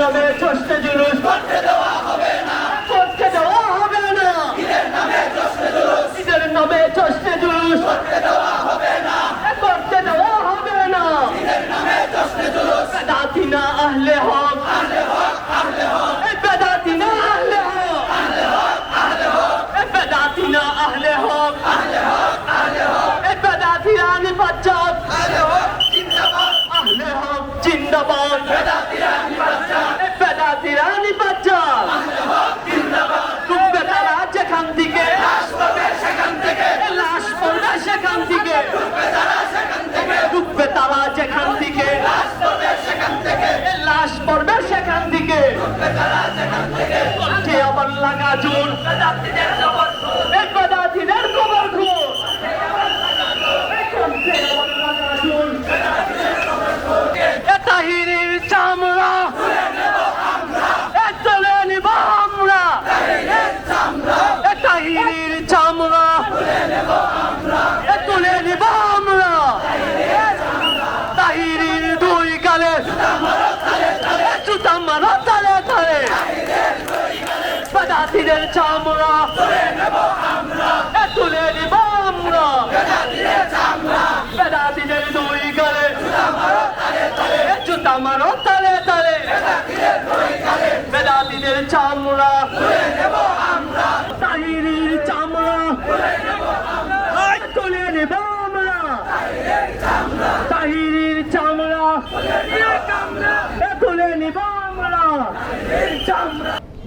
নামে চষ্টে জুলুস করতে দেওয়া হবে না। করতে দেওয়া হবে না। ঈদের নামে চষতে জুলুস। ঈদের নামে চষতে জুলুস করতে দেওয়া হবে না। করতে দেওয়া হবে না। ঈদের নামে চষতে জুলুস। বেদাতিনা আহলে হক আহলে হক আহলে হক বেদাতিনা আহলে হক আহলে হক আহলে হক বেদাতিনা আহলে হক আহলে হক আহলে হক বেদাতিরা নিপাজ্জাত আহলে হক জিন্দাবাদ আহলে হক জিন্দাবাদ বেদাতিরা নিপাজ্জাত বেদাতিরা নিপাজ্জাত আহলে হক জিন্দাবাদ ডুববে তারা যেখান থেকে লাশ পড়বে সেখান থেকে লাশ পড়বে সেখান থেকে ডুববে তারা সেখান থেকে ডুববে তারা যেখান থেকে লাশ পড়বে সেখান থেকে। লাশ পড়বে সেখান থেকে। আবার লাগা জোর বেদাতিদের কবর এই বেদাতিদের কবর খুন কণ্ঠে আবার লাগা জোর এ তাহিরির চামড়া এ তুলে নিব আমরা এ তাহিরির চামড়া এ তুলে নিব আমরা তাহিরির দুই গালে এ জুতা মারো তালে তালে পদাতিদের চামড়া এ তুলে নিব আমরা বেদাতিদের দুই গালে মারো তালে তালে। বেদাতিদের চামড়া। চামড়া।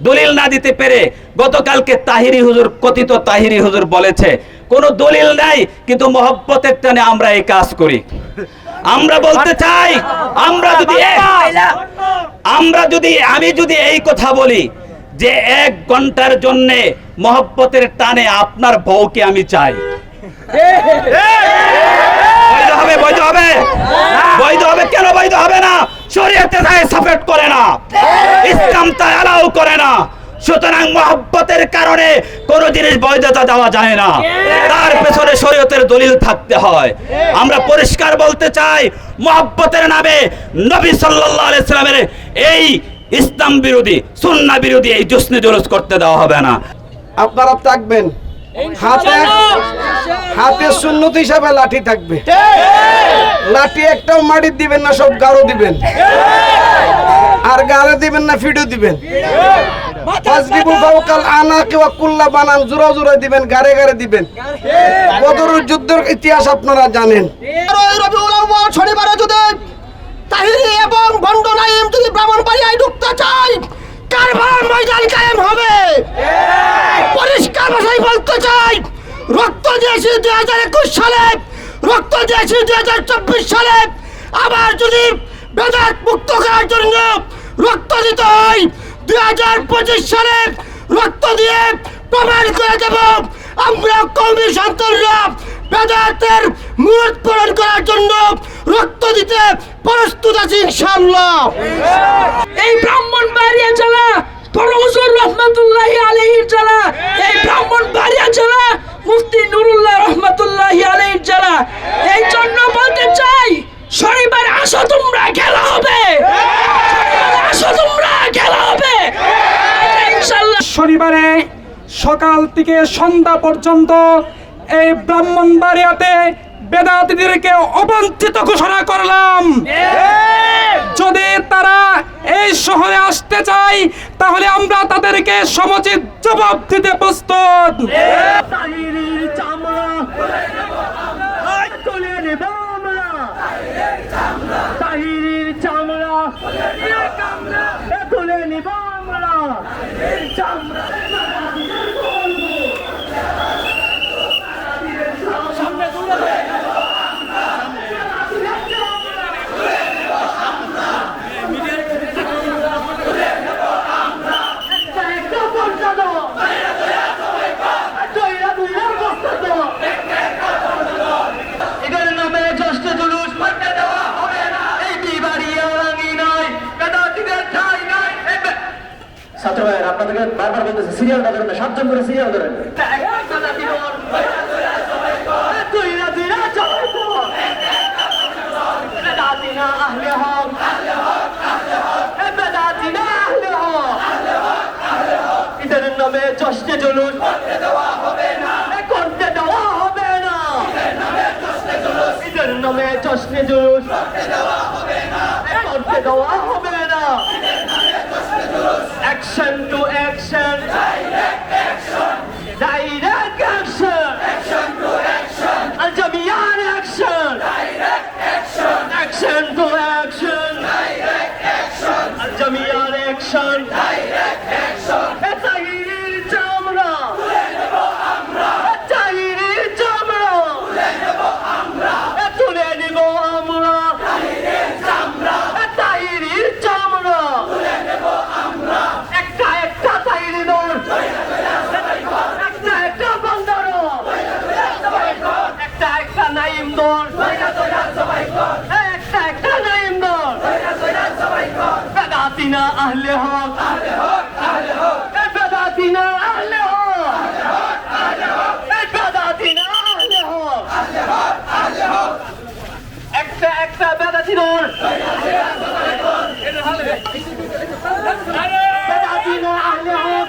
দলিল না দিতে পেরে গতকালকে তাহিরি হুজুর, কথিত তাহিরি হুজুর বলেছে, কোনো দলিল নাই, কিন্তু মহব্বতের টানে আমরা এই কাজ করি। আমরা বলতে চাই, আমরা যদি আমরা যদি, আমি যদি এই কথা বলি যে এক ঘণ্টার জন্য মহব্বতের টানে আপনার বউকে আমি চাই। বৈধ হবে বৈধ হবে। বৈধ হবে কেন? বৈধ হবে না। শরীয়তে সাপোর্ট করে না। ইসলাম তাই অ্যালাউ করে না। সুতরাং মহব্বতের কারণে কোন জিনিস বৈধতা দেওয়া যায় না। তার পেছনে শরীয়তের দলিল থাকতে হয়। আমরা পরিষ্কার বলতে চাই মহব্বতের নামে নবী সাল্লাল্লাহু আলাইহি সাল্লামের এই ইসলাম বিরোধী সুন্নাহ বিরোধী এই জুসনে জুলুস করতে দেওয়া হবে না। আপনারা থাকবেন। হাতে হাতে সুন্নত হিসাবে লাঠি থাকবে। লাঠি একটাও মাটি দিবেন না সব গাড়ো দিবেন। আর গাড়ে দিবেন না ফিডো দিবেন। ফাজরিবু ফাওকাল আনাকি ওয়া কুল্লা বানান জোড়া জোড়া দিবেন গাড়ে গাড়ে দিবেন। বদরের যুদ্ধের ইতিহাস আপনারা জানেন। তেরোই রবিউল আউয়াল শনিবারে যদি তাহিরি এবং বন্ড নাইম যদি ব্রাহ্মণবাড়িয়ায় ঢুকতে চাই কারবার ময়দান কায়েম হবে। পরিষ্কার ভাষায় বলতে চাই রক্ত দিয়েছি দুই হাজার একুশ সালে রক্ত দিয়েছি দুই হাজার চব্বিশ সালে। আবার যদি বেদাত মুক্ত করার জন্য রক্ত দিতে হয় দুই হাজার পঁচিশ সালে রক্ত দিয়ে প্রমাণ করে দেব, আমরা কৌমি সন্তানরা বেদাতের মূলত পূরণ করার জন্য রক্ত দিতে প্রস্তুত আছি ইনশাল্লাহ এই ব্রাহ্মণ বাড়িয়া জেলা রহমতুল্লাহ এই ব্রাহ্মণ বাড়িয়া জেলা, মুফতি নুরুল্লাহ রহমতুল্লাহ আলহির জেলা। এই জন্য বলতে চাই, শনিবার আসো, তোমরা খেলা হবে। আসো, তোমরা খেলা হবে শনিবারে সকাল থেকে সন্ধ্যা পর্যন্ত এই ব্রাহ্মণবাড়িয়াতে বেদাতিদেরকে অবাঞ্ছিত ঘোষণা করলাম যদি তারা এই শহরে আসতে চায় তাহলে আমরা তাদেরকে সমুচিত জবাব দিতে প্রস্তুত চামড়া তুলে নেব দেখেন বারবার বলতেছে সিরিয়ালটা ধরেন না, সাতজন করে সিরিয়াল ধরেন। চষ্টে জলুস করতে দেওয়া হবে না। নামে চষ্টে জলুস করতে দেওয়া হবে না। করতে দেওয়া হবে না action to action direct action direct action action to action Al জামিয়ার action direct action action to action direct action আল জামিয়ার অ্যাকশন ডাইরেক্ট অ্যাকশন তাহিরির চামড়া তুলে নেব আমরা তাহিরির চামড়া তুলে নেব আমরা তুলে নেব আমরা তাহিরির চামড়া তাহিরির চামড়া একটা একটা তাইরি দৌড় একটা একটা বন্দর একটা একটা নাইম দৌড় একটা একটা নাইম দৌড় বেদাতিনা আহলে হক এই বেদাতিনা আহলে হক এই বেদাতিনা আহলে হক একটা একটা বেদাতি দৌড় বেদাতিনা আহলে হক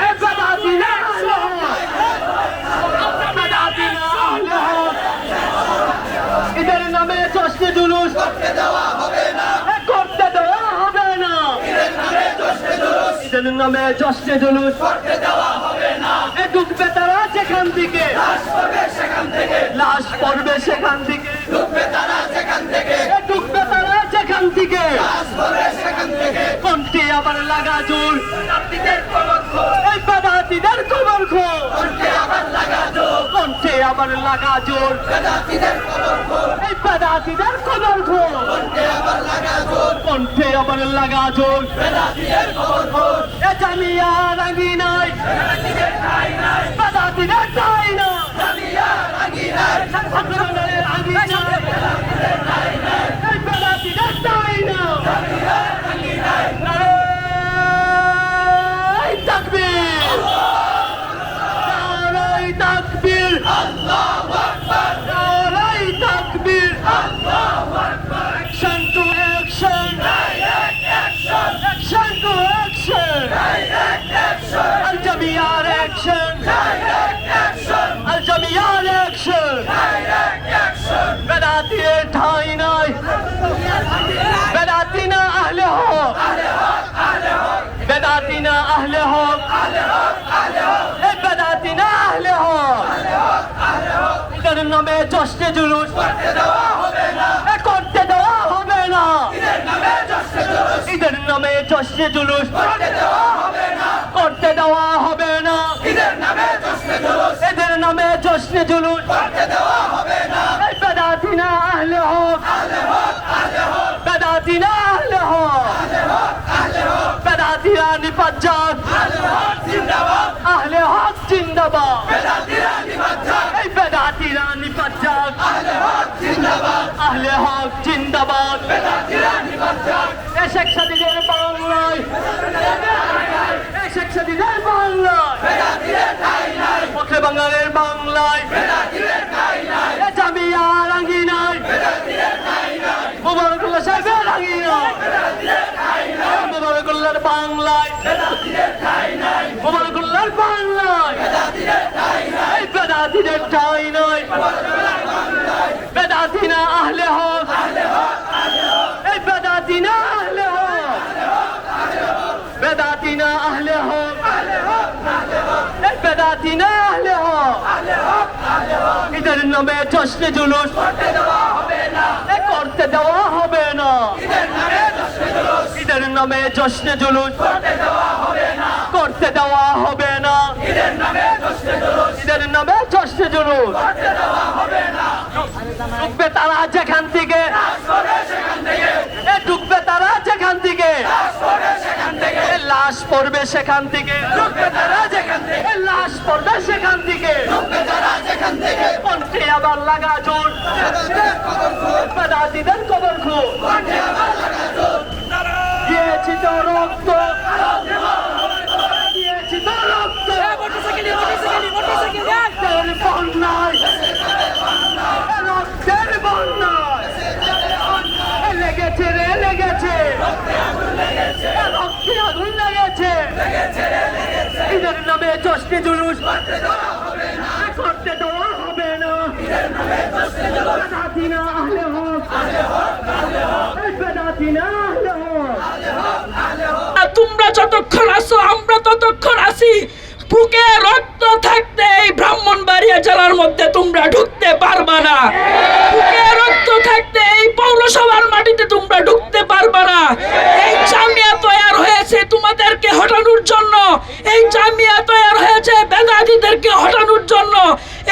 এই বেদাতিনা আহলে হক বেদাতিনা আহলে হক এদের নামে জশ্নে জুলুস করতে দেওয়া হবে না করতে দেওয়া হবে না এদের নামে জশ্নে জুলুস। করতে দেওয়া হবে না। এ ডুববে তারা সেখান থেকে। লাশ পড়বে সেখান থেকে। লাশ পড়বে সেখান থেকে। ডুববে তারা সেখান থেকে। এ ডুববে তারা সেখান থেকে। লাশ পড়বে সেখান থেকে। কোনটি আবার লাগা জুল এই বাদাতিদের কবর খো কোনটি আবার লাগা জোর। কণ্ঠে আবার লাগা জোর। এই বেদাতিদের খবর খো কণ্ঠে আবার লাগা জোর। কোনটি আবার লাগা জোর। বেদাতিদের কবর খো এ জামিয়া রাঙ্গি নাই। বেদাতিদের ঠাই না জামিয়া রাঙ্গি নাই ভদ্রনাথের রাঙ্গি নাই এই বেদাতিদের ঠাই না জামিয়া রাঙ্গি নাই নারায় তাকবীর নারায় তাকবীর আল্লাহু আকবার নারায় তাকবীর আল্লাহু আকবার action to action direct action action to action direct action আল জামিয়ার অ্যাকশন ডাইরেক্ট অ্যাকশন আল জামিয়ার অ্যাকশন ডাইরেক্ট অ্যাকশন বেদাতির ঠাই নাই বেদাতিনা আহলে হক বেদাতিনা আহলে হক এই বেদাতিনা আহলে হক এদের নামে জশ্নে জুলুস করতে দেওয়া হবে না। করতে দেওয়া হবে না। ঈদের নামে জশ্নে জুলুস। করতে দেওয়া হবে না। করতে দেওয়া হবে না। ঈদের নামে জশ্নে জুলুস। এদের নামে জশ্নে জুলুস করতে দেওয়া হবে না। বেদাতিনা আহলে হক বেদাতিনা আহলে হক। বেদাতিরা নিপাজ্জাত আহলে হক জিন্দাবাদ। এই বেদাতিরা নিপাজ্জাত আহলে হক জিন্দাবাদ। এ শেখ সাদিদের বাংলায়। এ শেখ সাদিদের বাংলায়। পক্ষে বাঙালের বাংলায়। জামিয়া রাঙ্গিনায় মুবারকুল্লাহ সাহেবের রাঙ্গিনায় মুবারকুল্লাহর বাংলায়। মুবারকুল্লাহর বাংলায়। এই বেদাতিদের ঠাই নয়। বেদাতিনা আহলে হক। এই বেদাতিনা আহলে হক। বেদাতিনা আহলে হক। এই বেদাতিনা আহলে হক। এদের নামে জশ্নে জুলুস। না করতে দেওয়া হবে না। ঈদের নামে জশ্নে জুলুস করতে দেওয়া হবে না। ঈদের নামে জশ্নে জুলুস করতে দেওয়া হবে না ঢুকবে তারা যেখান থেকে? ঢুকবে তারা যেখান থেকে? লাশ পড়বে সেখান থেকে। লাশ পড়বে সেখান থেকে। কোনটি আবার লাগা জোর। বেদাতিদের কবর খুব। দিয়েছি তো রক্ত দিয়েছি তো রক্ত রক্তের বন্যায় রক্তের বন্যায় এ লেগেছে রে লেগেছে এ রক্তে আগুন লেগেছে জশ্নে জুলুস করতে দেওয়া হবে না। করতে দেওয়া হবে না। বেদাতিনা আহলে হক। বেদাতিনা আহলে হক। তোমরা যতক্ষণ আসো আমরা ততক্ষণ আসি বুকে রক্ত থাকতে এই ব্রাহ্মণবাড়িয়া জেলার মধ্যে তোমরা ঢুকতে পারবা না। বুকে রক্ত থাকতে পৌরসভার মাটিতে তোমরা ঢুকতে পারবা না। এই জামিয়া তৈরি হয়েছে তোমাদেরকে হটানোর জন্য। এই জামিয়া তৈরি হয়েছে বেদাতিদেরকে হটানোর জন্য।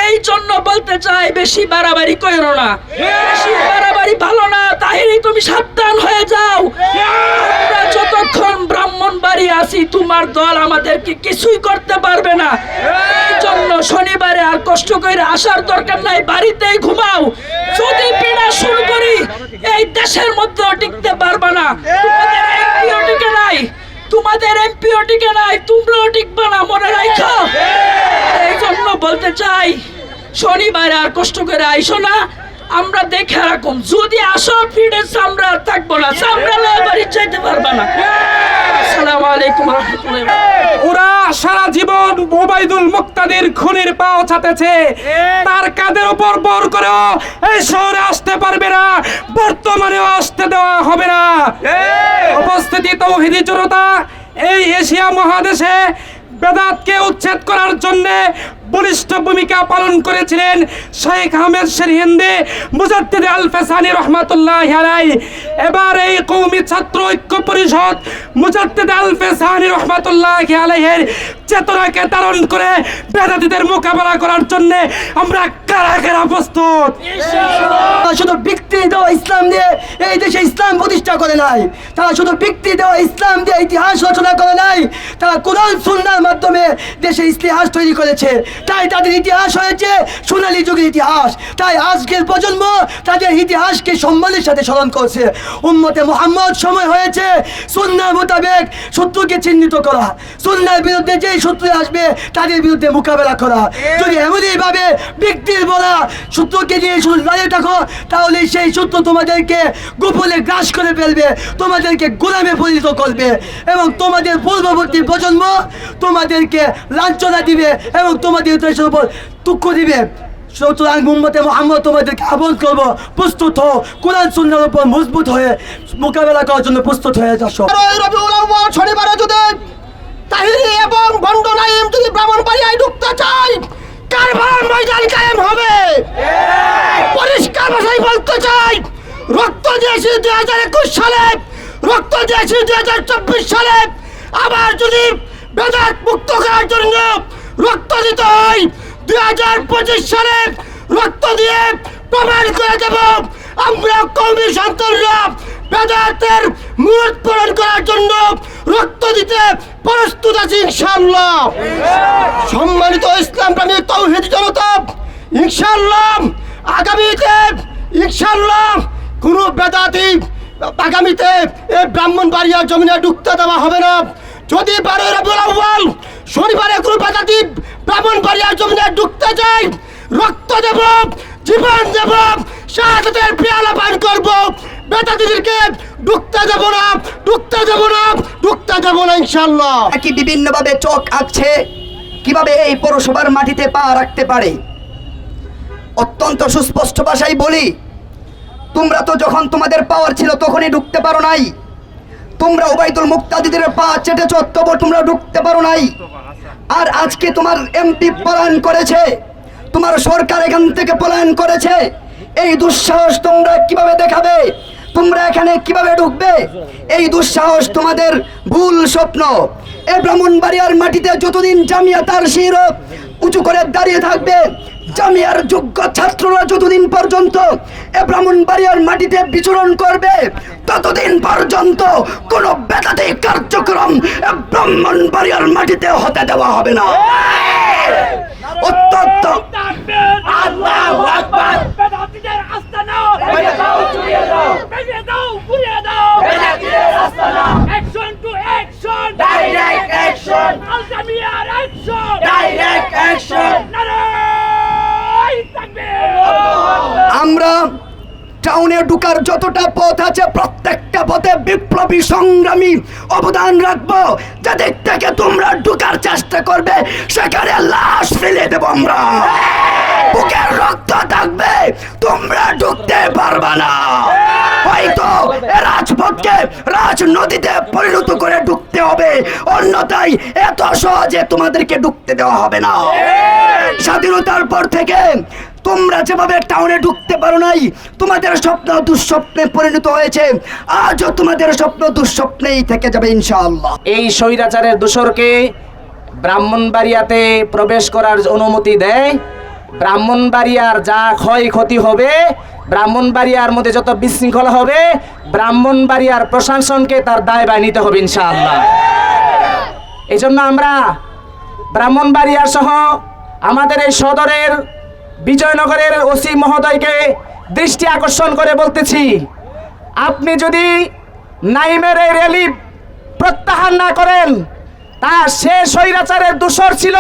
এই জন্য বলতে চাই, বেশি বাড়াবাড়ি করো না। বেশি বাড়াবাড়ি ভালো না তাহিরি তুমি সাবধান হয়ে যাও। আমরা যতক্ষণ ব্রাহ্মণ বাড়ি আছি, তোমার দল আমাদেরকে কিছুই করতে পারবে না। এই জন্য শনিবারে আর কষ্ট করে আসার দরকার নাই, বাড়িতেই ঘুমাও। যদি পীড়া শুরু করি এই দেশের মধ্যে টিকতে পারবা না। তোমাদের এমপিও টিকে নাই তোমাদের এমপিও টিকে নাই তোমরাও টিকবে না মনে রাখো এই জন্য বলতে চাই শনিবার আর কষ্ট করে আইসো না আমরা দেখে রাখুন যদি আসো ফিরে আমরা থাকব না। আমরা বাড়ি চাইতে পারবা না। আসসালামু আলাইকুম ওরা সারা জীবন ওবাইদুল মুক্তাদির খুনির পাও ছাতেছে তার কাদের উপর বর করেও এই শহরে আসতে পারবে না। বর্তমানেও আসতে দেওয়া হবে না। উপস্থিতি তৌহিদি জনতা এই এশিয়া মহাদেশে বেদাতকে উচ্ছেদ করার জন্য বলিষ্ঠ ভূমিকা পালন করেছিলেন শেখ আহমেদ শেরহিন্দে মুজাদ্দিদ আল ফেসানি রহমাতুল্লাহ আলাই এবার এই কৌমি ছাত্র ঐক্য পরিষদ মুজাদ্দিদ আল ফেসানি রহমাতুল্লাহ আলাইহের চেতনাকে ধারণ করে বেদাতিদের মোকাবেলা করার জন্য আমরা কারা কারা প্রস্তুত? শুধু বিক্রি দেওয়া ইসলাম দিয়ে এই দেশে ইসলাম প্রতিষ্ঠা করে নাই। তারা শুধু বিক্রি দেওয়া ইসলাম দিয়ে ইতিহাস রচনা করে নাই। তারা কোরআন, সুন্নার মাধ্যমে দেশে ইতিহাস তৈরি করেছে। তাই তাদের ইতিহাস হয়েছে সোনালী যুগের ইতিহাস। তাই আজকের প্রজন্ম তাদের ইতিহাসকে সম্মানের সাথে স্মরণ করছে। উম্মতে মোহাম্মদ সময় হয়েছে সুন্নার মোতাবেক শত্রুকে চিহ্নিত করা। সুন্নার বিরুদ্ধে যেই শত্রু আসবে, তাদের বিরুদ্ধে মোকাবেলা করা। যদি এমনইভাবে ব্যক্তির বলা শত্রুকে নিয়ে শুধু দাঁড়িয়ে থাকো, তাহলে সেই শত্রু তোমাদেরকে গোপনে গ্রাস করে ফেলবে, তোমাদেরকে গোলামে পরিণত করবে এবং তোমাদের পূর্ববর্তী প্রজন্ম তোমাদেরকে লাঞ্ছনা দিবে এবং তোমাদের দেশের উপর দুঃখ দিবে। সুতরাং মুম্মতে মোহাম্মদ তোমাদেরকে আহ্বান করব, প্রস্তুত হও। কোরআন সুন্নার উপর মজবুত হয়ে মোকাবেলা করার জন্য প্রস্তুত হয়ে যাচ্ছ শনিবারে যদি তাহিরি এবং বন্ড নাইম যদি ব্রাহ্মণবাড়িয়ায় ঢুকতে চাই কারবার ময়দান কায়েম হবে। পরিষ্কার ভাষায় বলতে চাই, রক্ত দিয়েছি দুই হাজার একুশ সালে, রক্ত দিয়েছি দুই হাজার চব্বিশ সালে। আবার যদি বেদাত মুক্ত করার জন্য রক্ত দিতে হয় দুই হাজার পঁচিশ সালে রক্ত দিয়ে প্রমাণ করে দেব, আমরা কৌমি সন্তানরা বেদাতের মূল পূরণ করার জন্য রক্ত দিতে প্রস্তুত আছি, ইনশাআল্লাহ। সম্মানিত ইসলাম প্রেমী তৌহিদ জনতা, ইনশাআল্লাহ, আগামীতে, ইনশাআল্লাহ, কোনো বেদাতি আগামীতে এই ব্রাহ্মণ বাড়িয়া জমিনে ঢুকতে দেওয়া হবে না। যদি বারো রবিউল আউয়াল শনিবারে কোনো বেদাতি ব্রাহ্মণ বাড়িয়া জমিনে ঢুকতে যায় রক্ত দেব, জীবন দেব শাহাদাতের পেয়ালা পান করব। বেদাতিদেরকে ঢুকতে দেব না ঢুকতে দেব না ঢুকতে দেব না ইনশাআল্লাহ। কি বিভিন্নভাবে চোখ আঁকছে, কীভাবে এই পৌরসভার মাটিতে পা রাখতে পারে? অত্যন্ত সুস্পষ্ট ভাষায় বলি, তোমরা তো যখন তোমাদের পাওয়ার ছিল তখনই ঢুকতে পারো নাই। তোমরা উবাইদুল মুক্তাদিদের পা চেটেছ, তবু তোমরা ঢুকতে পারো নাই। আর আজকে তোমার এমপি পলায়ন করেছে। তোমার সরকার এখান থেকে পলায়ন করেছে। এই দুঃসাহস তোমরা কীভাবে দেখাবে? তোমরা এখানে কীভাবে ঢুকবে? এই দুঃসাহস তোমাদের ভুল স্বপ্ন। এ ব্রাহ্মণবাড়িয়ার মাটিতে যতদিন জামিয়া তার শির উঁচু করে দাঁড়িয়ে থাকবে জামিয়ার যোগ্য ছাত্ররা যতদিন পর্যন্ত এ ব্রাহ্মণ ব্রাহ্মণবাড়িয়ার মাটিতে বিচরণ করবে ততদিন পর্যন্ত কোন বেতাতে কার্যক্রম এ ব্রাহ্মণবাড়িয়ার মাটিতে হতে দেওয়া হবে না। অত্যন্ত আল্লাহু আকবার। বেদাতিদের আস্তানা ভেঙে দাও। আমরা টাউনে ঢুকার যতটা পথ আছে, প্রত্যেকটা পথে বিপ্লবী সংগ্রামী অবদান রাখব। যাদের থেকে তোমরা ঢুকার চেষ্টা করবে, সেখানে লাশ ফেলে দেব আমরা। বুকের রক্ত থাকবে, তোমরা ঢুকতে পারবা না। রাজপথকে রাজনদীতে পরিণত করে ঢুকতে হবে। এত সহজে তোমাদেরকে ঢুকতে দেওয়া হবে না। স্বাধীনতার পর থেকে তোমরা যেভাবে টাউনে ঢুকতে পারো নাই, তোমাদের স্বপ্ন দুঃস্বপ্নে পরিণত হয়েছে। আজও তোমাদের স্বপ্ন দুঃস্বপ্নেই থেকে যাবে ইনশাআল্লাহ। এই স্বৈরাচারের দোসরকে ব্রাহ্মণবাড়িয়াতে প্রবেশ করার অনুমতি দেয়। ব্রাহ্মণবাড়িয়ার যা ক্ষয়ক্ষতি হবে, ব্রাহ্মণবাড়িয়ার মধ্যে যত বিশৃঙ্খলা হবে, ব্রাহ্মণবাড়িয়ার প্রশাসনকে তার দায়ভার নিতে হবে ইনশাআল্লাহ। এই জন্য আমরা ব্রাহ্মণবাড়িয়া সহ আমাদের এই সদরের বিজয়নগরের ওসি মহোদয়কে দৃষ্টি আকর্ষণ করে বলতেছি, আপনি যদি নাইমের এই র্যালি প্রত্যাহার না করেন তা সে স্বৈরাচারের দূষর ছিল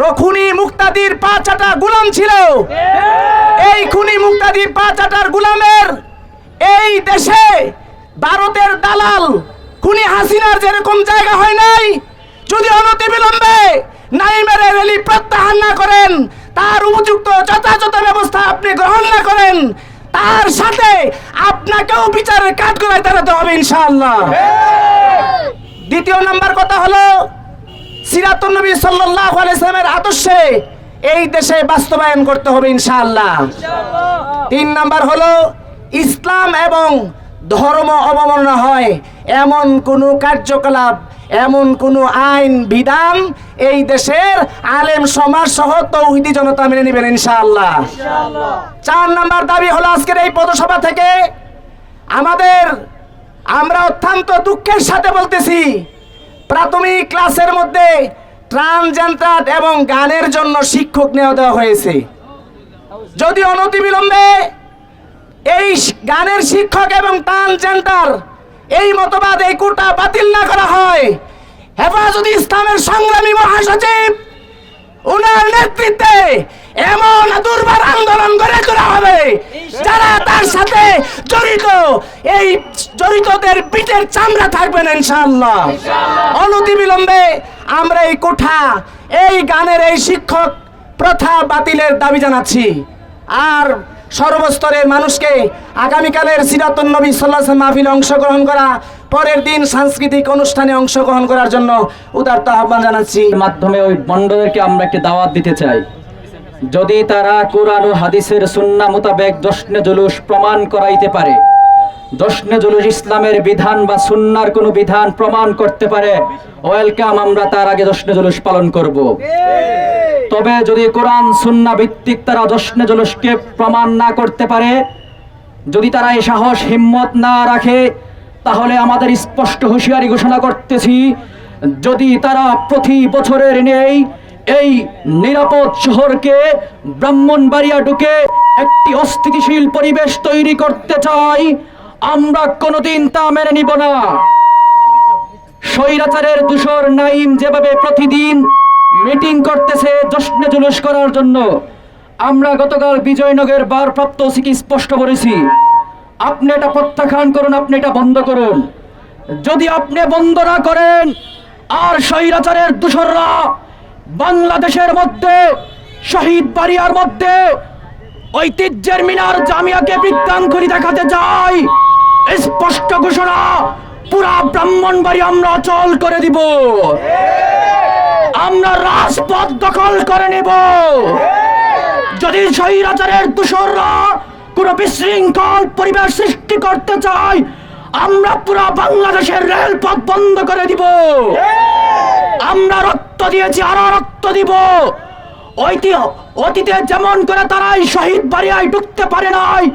রখুনি মুক্তাদির পা চাটা গুলাম ছিল। এই খুনি মুক্তাদির পা চাটার গুলামের এই দেশে ভারতের দালাল খুনি হাসিনার যেরকম জায়গা হয় নাই যদি অনতি বিলম্বে নাইমের র্যালি প্রত্যাহার না করেন তার উপযুক্ত যথাযথ ব্যবস্থা আপনি গ্রহণ না করেন তার সাথে আপনাকেও বিচারের কাঠগড়ায় দাঁড়াতে হবে ইনশাআল্লাহ। দ্বিতীয় নাম্বার কথা হলো সিরাতুল নবী সাল্লাল্লাহু আলাইহি সাল্লামের আদর্শে এই দেশে বাস্তবায়ন করতে হবে ইনশাআল্লাহ। তিন নাম্বার হলো ইসলাম এবং ধর্ম অবমাননা হয়। এমন কোনো কার্যকলাপ এমন কোনো আইন বিধান এই দেশের আলেম সমাজ সহ তৌহিদি জনতা মেনে নেবেন ইনশাআল্লাহ। চার নাম্বার দাবি হলো আজকের এই পদসভা থেকে আমাদের আমরা অত্যন্ত দুঃখের সাথে বলতেছি প্রাথমিক ক্লাসের মধ্যে ট্রান্সজেন্ডার এবং গানের জন্য শিক্ষক নেওয়া দেওয়া হয়েছে। যদি অনতিবিলম্বে এই গানের শিক্ষক এবং ট্রান্সজেন্ডার এই মতবাদ, এই কোটা বাতিল না করা হয়, হেফাজত ইসলামের সংগ্রামী মহাসচিব, উনার নেতৃত্বে এমন দুর্বার আন্দোলন গড়ে তোলা হবে যারা তার সাথে জড়িত এই জড়িতদের পিঠের চামড়া থাকবেন ইনশাআল্লাহ। অনতি বিলম্বে আমরা এই কোঠা এই গানের এই শিক্ষক প্রথা বাতিলের দাবি জানাচ্ছি। আর সর্বস্তরের মানুষকে আগামীকালের সিরাতুন নবী সাল্লাহ মাহফিলে অংশগ্রহণ করা পরের দিন সাংস্কৃতিক অনুষ্ঠানে অংশগ্রহণ করার জন্য উদারত আহ্বান জানাচ্ছি। মাধ্যমে ওই বন্ডদেরকে আমরা একটি দাওয়াত দিতে চাই। যদি তারা কোরআন ও হাদিসের সুন্না মোতাবেক দশনে জুলুস প্রমাণ করাইতে পারে দশনে জুলুস ইসলামের বিধান বা সুন্নার কোনো বিধান প্রমাণ করতে পারে, ওয়েলকাম, আমরা তার আগে দশনে জুলুস পালন করব। তবে যদি কোরআন, সুন্না ভিত্তিক তারা দশনে জুলুসকে প্রমাণ না করতে পারে, যদি তারা এই সাহস, হিম্মত না রাখে, তাহলে আমাদের স্পষ্ট হুঁশিয়ারি ঘোষণা করতেছি, যদি তারা প্রতি বছরের নেই এই নিরাপদ শহরকে ব্রাহ্মণবাড়িয়া ঢুকে একটি অস্থিতিশীল পরিবেশ তৈরি করতে চাই, আমরা কোনোদিন তা মেনে নিব না। স্বৈরাচারের দূষর নাইম যেভাবে প্রতিদিন মিটিং করতেছে, জশ্নে জুলুস করার জন্য, আমরা গতকাল বিজয়নগরের ভারপ্রাপ্ত ওসিকে স্পষ্ট করেছি। আপনি এটা প্রত্যাখ্যান করুন, আপনি এটা বন্ধ করুন। যদি আপনি বন্ধ না করেন, আর স্বৈরাচারের দূষররা বাংলাদেশের মধ্যে, শহীদ বাড়িয়ার মধ্যে, ঐতিহ্যের মিনার জামিয়াকে বৃত্তাঙ্কুরি দেখাতে চাই স্পষ্ট ঘোষণা, পুরা ব্রাহ্মণ বাড়ি আমরা অচল করে দিব। আমরা রাজপথ দখল করে নিব। যদি স্বৈরাচারের দূষররা কোন বিশৃঙ্খল পরিবেশ সৃষ্টি করতে চায় আমরা পুরা বাংলাদেশের রেলপথ বন্ধ করে দিব। আমরা রক্ত দিয়েছি আরও রক্ত দিব। ঐতিহ্য অতীতে যেমন করে তারাই শহীদ বাড়িয়ায় ঢুকতে পারে নাই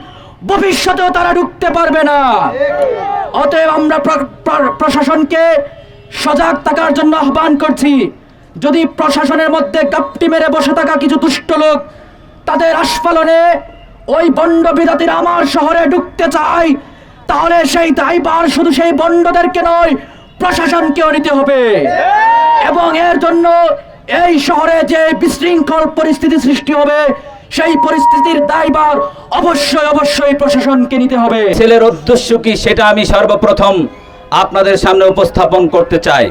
ভবিষ্যতেও তারা ঢুকতে পারবে না। অতএব আমরা প্র- প্র- প্রশাসনকে সজাগ থাকার জন্য আহ্বান করছি। যদি প্রশাসনের মধ্যে গাপটি মেরে বসে থাকা কিছু দুষ্ট লোক তাদের আস্ফালনে ওই বন্ড বিদাতিরা আমার শহরে ঢুকতে চায় তাহলে সেই দায়বার শুধু সেই বন্ডদেরকে নয়, প্রশাসনকেও নিতে হবে। এবং এর জন্য এই শহরে যে বিশৃঙ্খল পরিস্থিতি সৃষ্টি হবে, সেই পরিস্থিতির দায়ভার অবশ্যই অবশ্যই প্রশাসনকে নিতে হবে। ছেলের উদ্দেশ্য কি সেটা আমি সর্বপ্রথম আপনাদের সামনে উপস্থাপন করতে চাই।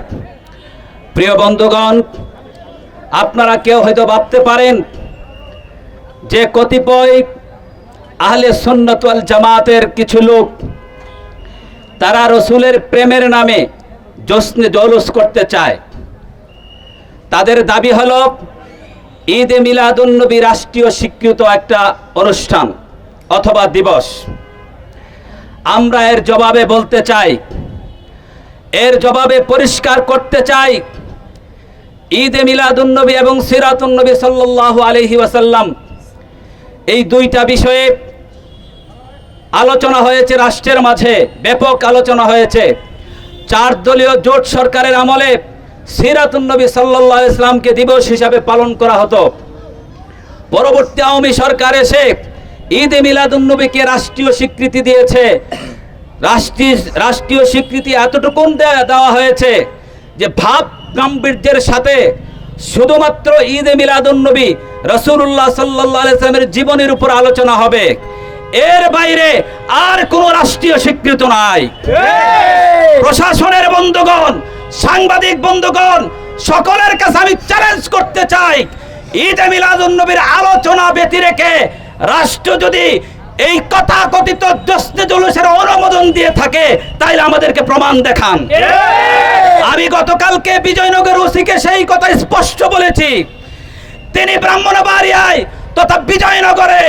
প্রিয় বন্ধুগণ, আপনারা কেউ হয়তো ভাবতে পারেন যে কতিপয় আহলে সুন্নত ওয়াল জামাতের কিছু লোক তারা রসুলের প্রেমের নামে জশ্নে জলুস করতে চায়। তাদের দাবি হল, ঈদ এ মিলাদুন্নবী রাষ্ট্রীয় স্বীকৃত একটা অনুষ্ঠান অথবা দিবস। আমরা এর জবাবে বলতে চাই, এর জবাবে পরিষ্কার করতে চাই, ঈদ ঈদে মিলাদুন্নবী এবং সিরাতুন্নবী সাল্লাল্লাহু আলাইহি ওয়াসাল্লাম এই দুইটা বিষয়ে আলোচনা হয়েছে রাষ্ট্রের মাঝে, ব্যাপক আলোচনা হয়েছে। চার দলীয় জোট সরকারের আমলে সিরাতুন্নবী আলাইহি ইসলামকে দিবস হিসাবে পালন করা হতো। পরবর্তী আওয়ামী সরকার এসে ঈদ মিলাদুন্নবীকে রাষ্ট্রীয় স্বীকৃতি দিয়েছে। রাষ্ট্রীয় রাষ্ট্রীয় স্বীকৃতি এতটুকুন দে- দেওয়া হয়েছে যে ভাব গাম্ভীর্যের সাথে শুধুমাত্র ঈদ মিলাদুন্নবী রসুল্লাহ সাল্লাহ আলাইসলামের জীবনের উপর আলোচনা হবে। এর বাইরে আর কোনো রাষ্ট্রীয় স্বীকৃত নাই। প্রশাসনের বন্ধুগণ সাংবাদিক বন্ধুগণ সকলের কাছে আমি চ্যালেঞ্জ করতে চাই। ঈদ মিলাদুন্নবীর আলোচনা ব্যতি রেখে রাষ্ট্র যদি এই কথা কথিত জুলুসের অনুমোদন দিয়ে থাকে তাইলে আমাদেরকে প্রমাণ দেখান। আমি গতকালকে বিজয়নগর ওসিকে সেই কথা স্পষ্ট বলেছি। তিনি ব্রাহ্মণবাড়িয়ায় তথা বিজয়নগরে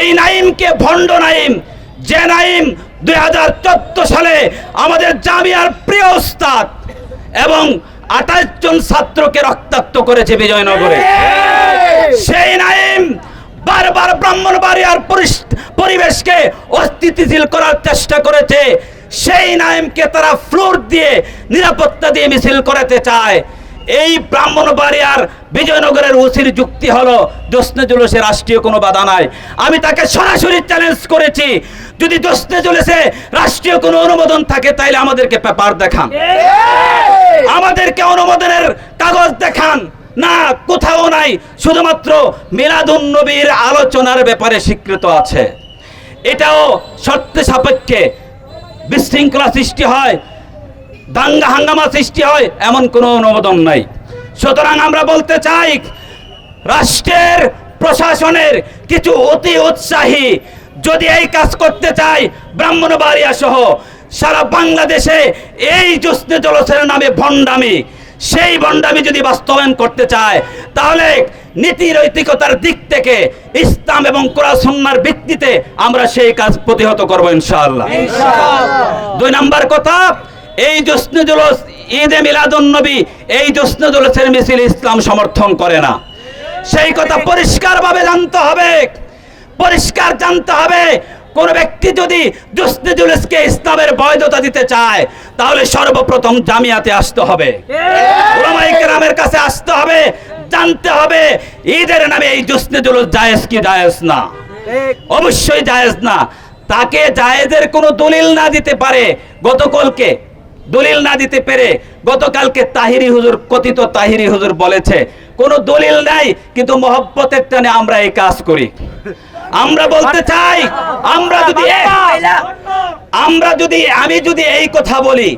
এই নাইমকে ভণ্ড নাইম, যে নাইম দুই সালে আমাদের জামিয়ার প্রিয় উস্তাদ এবং আঠাশ জন ছাত্রকে রক্তাক্ত করেছে বিজয়নগরে। সেই নাইম বারবার ব্রাহ্মণবাড়িয়ার পরিবেশকে অস্থিতিশীল করার চেষ্টা করেছে। সেই নাইমকে তারা ফ্লোর দিয়ে নিরাপত্তা দিয়ে মিছিল করাতে চায়। এই ব্রাহ্মণবাড়িয়ার বিজয়নগরের ওসির যুক্তি হলো জোসনে জুলুসে রাষ্ট্রীয় কোনো বাধা নাই। আমি তাকে সরাসরি চ্যালেঞ্জ করেছি। যদি জোসনে জুলুসে রাষ্ট্রীয় কোনো অনুমোদন থাকে তাইলে আমাদেরকে পেপার দেখান। আমাদেরকে অনুমোদনের কাগজ দেখান। না কোথাও নাই। শুধুমাত্র মিলাদুন নবীর আলোচনার ব্যাপারে স্বীকৃত আছে। এটাও শর্ত সাপেক্ষে বিশৃঙ্খলা সৃষ্টি হয়। দাঙ্গা হাঙ্গামা সৃষ্টি হয় এমন কোনো অনুমোদন নাই। সুতরাং আমরা বলতে চাই রাষ্ট্রের প্রশাসনের কিছু অতি উৎসাহী যদি এই কাজ করতে চায় ব্রাহ্মণবাড়িয়া সহ সারা বাংলাদেশে এই জোসনে জলসের নামে ভণ্ডামি সেই ভণ্ডামি যদি বাস্তবায়ন করতে চায় তাহলে নীতি নৈতিকতার দিক থেকে ইসলাম এবং কোরআসন্নার ভিত্তিতে আমরা সেই কাজ প্রতিহত করব ইনশাআল্লাহ। দুই নাম্বার কথা এই জোসনে জুলুস, ঈদে মিলাদুন নবী এই জোসনে জুলুসের মিছিল ইসলাম সমর্থন করে না। সেই কথা পরিষ্কারভাবে জানতে হবে। পরিষ্কার জানতে হবে। কোন ব্যক্তি যদি জোসনে জুলুসকে ইসলামের বৈধতা দিতে চায়, তাহলে সর্বপ্রথম জামিয়াতে আসতে হবে। ওলামায়ে কেরামের কাছে আসতে হবে, জানতে হবে, ঈদের নামে এই জোসনে জুলুস জায়েজ কি জায়েজ না? অবশ্যই জায়েজ না। তাকে জায়েজের কোনো দলিল না দিতে পারে গতকালকে। দলিল না দিতে পেরে গতকালকে তাহিরি হুজুর কথিত তাহিরি হুজুর বলেছে কোনো দলিল নাই কিন্তু মহব্বতের টানে আমরা এই কাজ করি আমরা বলতে চাই আমরা যদি আমরা যদি আমি যদি এই কথা বলি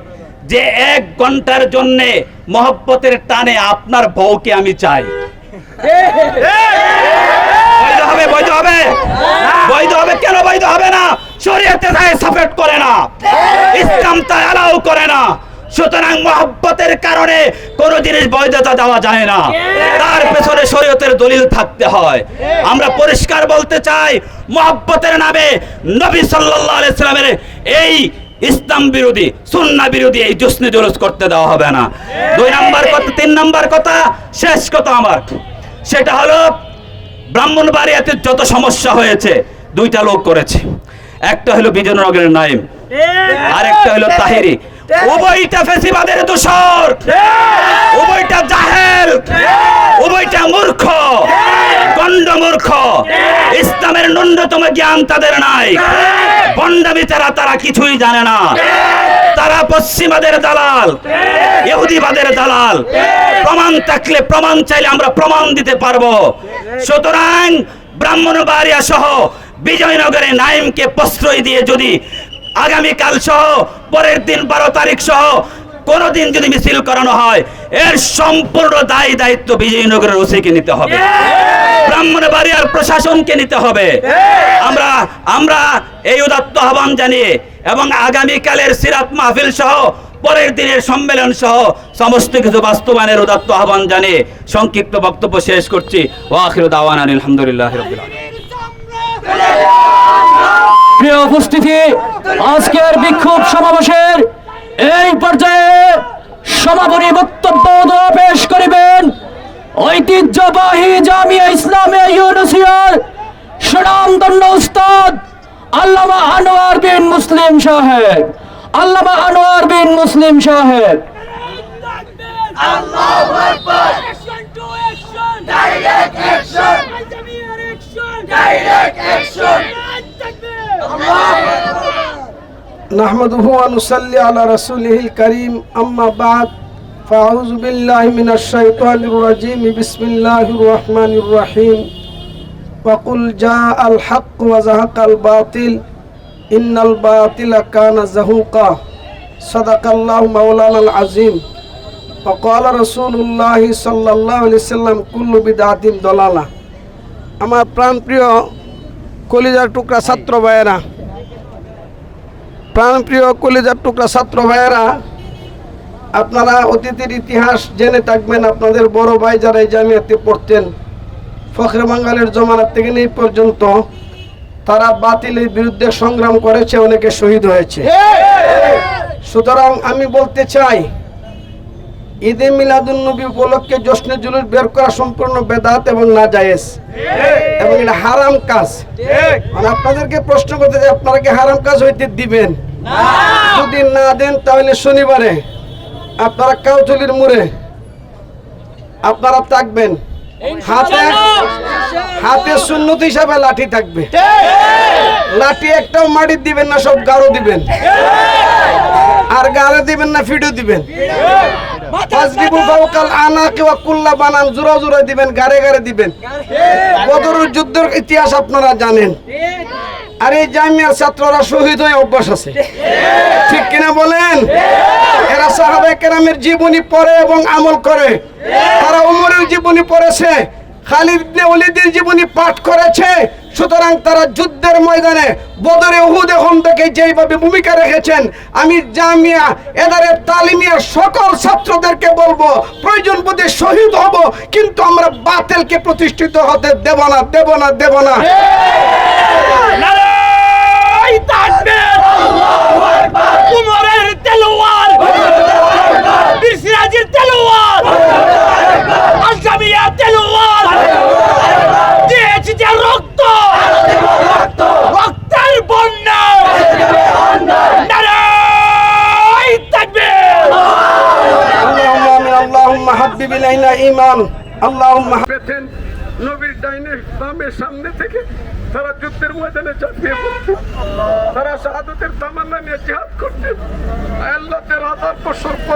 যে এক ঘণ্টার জন্যে মহব্বতের টানে আপনার বউকে আমি চাই হবে বৈধ হবে? বৈধ হবে কেন বৈধ হবে না? শরীয়তে তাই সাপোর্ট করে না। ইসলাম তাই অ্যালাউ করে না। সুতরাং মহব্বতের কারণে কোনো জিনিস বৈধতা দেওয়া যায় না। তার পেছনে শরীয়তের দলিল থাকতে হয়। আমরা পরিষ্কার বলতে চাই মহব্বতের নামে নবী সাল্লাল্লাহু আলাইহি সাল্লামের এই ইসলাম বিরোধী সুন্নাহ বিরোধী এই জুসনি জুলুস করতে দেওয়া হবে না। দুই নাম্বার কথা তিন নাম্বার কথা শেষ কথা আমার। সেটা হলো ব্রাহ্মণবাড়িয়াতে যত সমস্যা হয়েছে দুইটা লোক করেছে। একটা হলো বিজয়নগরের নাইম আরেকটা হলো তাহিরি। উভয়টা ফেসিবাদের দোষর। উভয়টা জাহেল। উভয়টা মূর্খ। গন্ড মূর্খ। ইসলামের ন্যূনতম জ্ঞান তাদের নাই। বন্ডামি তারা তারা কিছুই জানে না। তারা পশ্চিমাদের দালাল। ইহুদিবাদের দালাল। প্রমাণ থাকলে প্রমাণ চাইলে আমরা প্রমাণ দিতে পারব। সুতরাং ব্রাহ্মণবাড়িয়া সহ বিজয়নগরে নাইমকে প্রশ্রয় দিয়ে যদি আগামীকাল সহ পরের দিন বারো তারিখ সহ কোনোদিন যদি মিছিল করানো হয় এর সম্পূর্ণ দায়ী দায়িত্ব বিজয়নগরের ওসিকে নিতে হবে। ব্রাহ্মণবাড়িয়ার প্রশাসনকে নিতে হবে। আমরা আমরা এই উদাত্ত আহ্বান জানিয়ে এবং আগামীকালের সিরাত মাহফিল সহ পরের দিনের সম্মেলন সহ সমস্ত কিছু বাস্তবায়নের উদাত্ত আহ্বান জানিয়ে সংক্ষিপ্ত বক্তব্য শেষ করছি। ওয়াখির দাওয়ান আলহামদুলিল্লাহ রবিল প্রিয় উপস্থিতি, আজকের বিক্ষোভ সমাবেশের এই পর্যায়ে সমাপনী বক্তব্য পেশ করিবেন ঐতিহ্যবাহী জামিয়া ইসলামে ইউনিসিয়ার সুনামদণ্ড উস্তাদ আল্লামা আনোয়ার বিন মুসলিম সাহেব। আল্লামা আনোয়ার বিন মুসলিম সাহেব। Action to action! Direct action! Altamir action! Direct action! نحمده ونصلي على رسوله الكريم أما بعد فأعوذ بالله من الشيطان الرجيم بسم الله الرحمن الرحيم وقل جاء الحق وزهق الباطل إن الباطل كان زهوقا صدق الله مولانا العظيم وقال رسول الله صلى الله عليه وسلم كل بدعة ضلالة আমার প্রাণপ্রিয় কলিজার টুকরা ছাত্র ভাইয়েরা প্রাণপ্রিয় কলেজার টুকরা ছাত্র ভাইয়েরা, আপনারা অতীতের ইতিহাস জেনে থাকবেন, আপনাদের বড় ভাই যারা এই জামিয়াতে পড়তেন, ফখরে বাঙ্গালের জমানার থেকে নেই পর্যন্ত তারা বাতিলের বিরুদ্ধে সংগ্রাম করেছে, অনেকে শহীদ হয়েছে। সুতরাং আমি বলতে চাই ঈদে মিলাদুন নবী উপলক্ষে জশ্নে জুলুস বের করা সম্পূর্ণ বেদাত এবং না নাজায়েজ এবং এটা হারাম কাজ। মানে আপনাদেরকে প্রশ্ন করতে চাই আপনারা কি হারাম কাজ হইতে দিবেন? যদি না দেন তাহলে শনিবারে আপনারা কাউচলির মুড়ে আপনারা থাকবেন। হাতে হাতে সুন্নত হিসাবে লাঠি থাকবে। লাঠি একটাও মাটি দিবেন না সব গাঢ় দিবেন। আর গাড়ে দিবেন না ফিডো দিবেন। ফাজরিবু ফাওকাল আনাকি ওয়া কুল্লা বানান জোরা জোরা দিবেন গারে গারে দিবেন। বদরের যুদ্ধের ইতিহাস আপনারা জানেন। আর এই জামিয়ার ছাত্ররা শহীদ হয়ে অভ্যাস আছে। ঠিক। কিনা বলেন? এরা সাহাবে কেরামের জীবনী পড়ে এবং আমল করে। তারা উমরের জীবনী পড়েছে। খালিদ ইবনে ওয়ালিদের জীবনী পাঠ করেছে। সুতরাং তারা যুদ্ধের ময়দানে, বদরে যেইভাবে ভূমিকা রেখেছেন, আমি জামিয়া এদারে তালিমিয়া সকল ছাত্রদেরকে বলব, প্রয়োজন শহীদ হব, কিন্তু আমরা বাতেলকে প্রতিষ্ঠিত হতে দেব না দেব না দেব না। নারাই তাকবীর উমরের তেলোয়ার বীর সিরাজের তেলোয়ার আল জামিয়া তেলোয়ার দিয়েছি যে রক্ত রক্তের বন্যা নারাই তাকবীর اللهم آمين اللهم حبب إلينا إيمان اللهم পেতেন নবীর ডাইনে বামে সামনে থেকে তারা যুদ্ধের ময়দানে চাপিয়ে পড়তেন তারা শাহাদতের তামান্না নিয়ে জিহাদ করতেন আল্লাহ আদার প্রসর করে